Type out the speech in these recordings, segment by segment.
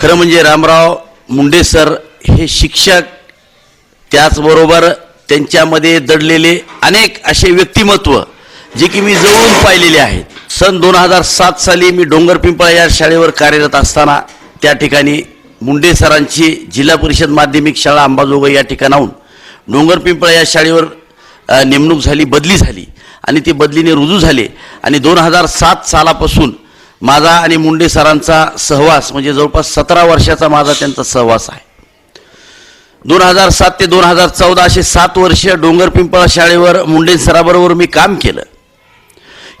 खरं म्हणजे रामराव मुंडे सर हे शिक्षक त्याचबरोबर त्यांच्यामध्ये दडलेले अनेक असे व्यक्तिमत्व जे की मी जवळून पाहिलेले आहेत. सन दोन हजार सात साली मी डोंगर पिंपळा या शाळेवर कार्यरत असताना त्या ठिकाणी मुंडे सरांची जिल्हा परिषद माध्यमिक शाळा अंबाजोगाई या ठिकाणाहून डोंगर पिंपळा या शाळेवर नेमणूक झाली बदली झाली. आणि ती बदलीने रुजू झाले. आणि दोन हजार सात सालापासून माझा आणि मुंडे सरांचा सहवास म्हणजे जवळपास सतरा वर्षाचा माझा त्यांचा सहवास आहे. दोन हजार सात ते दोन हजार चौदा असे सात वर्ष डोंगर पिंपळा शाळेवर मुंडे सराबरोबर मी काम केलं.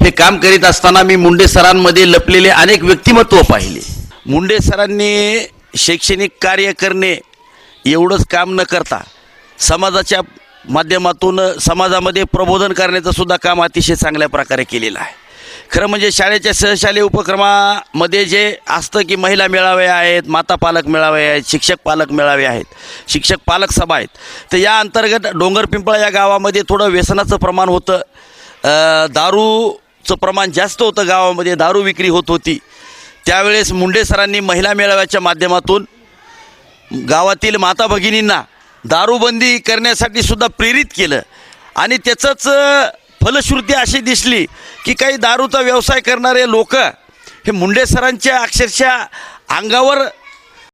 हे काम करीत असताना मी मुंडे सरांमध्ये लपलेले अनेक व्यक्तिमत्व पाहिले. मुंडे सरांनी शैक्षणिक कार्य करणे एवढंच काम न करता समाजाच्या माध्यमातून समाजामध्ये प्रबोधन करण्याचं सुद्धा काम अतिशय चांगल्या प्रकारे केलेलं आहे. खरं म्हणजे शाळेच्या सहशालेय उपक्रमामध्ये जे असतं की महिला मेळावे आहेत माता पालक मेळावे आहेत शिक्षक पालक मेळावे आहेत शिक्षक पालक सभा आहेत तर या अंतर्गत डोंगर पिंपळा या गावामध्ये थोडं व्यसनाचं प्रमाण होतं. दारूचं प्रमाण जास्त होतं गावामध्ये दारू विक्री होत होती. त्यावेळेस मुंडे सरांनी महिला मेळाव्याच्या माध्यमातून गावातील माता भगिनींना दारूबंदी करण्यासाठी सुद्धा प्रेरित केलं. आणि त्याचंच फलश्रुती अशी दिसली की काही दारूचा व्यवसाय करणारे लोक हे मुंडे सरांच्या अक्षरशः अंगावर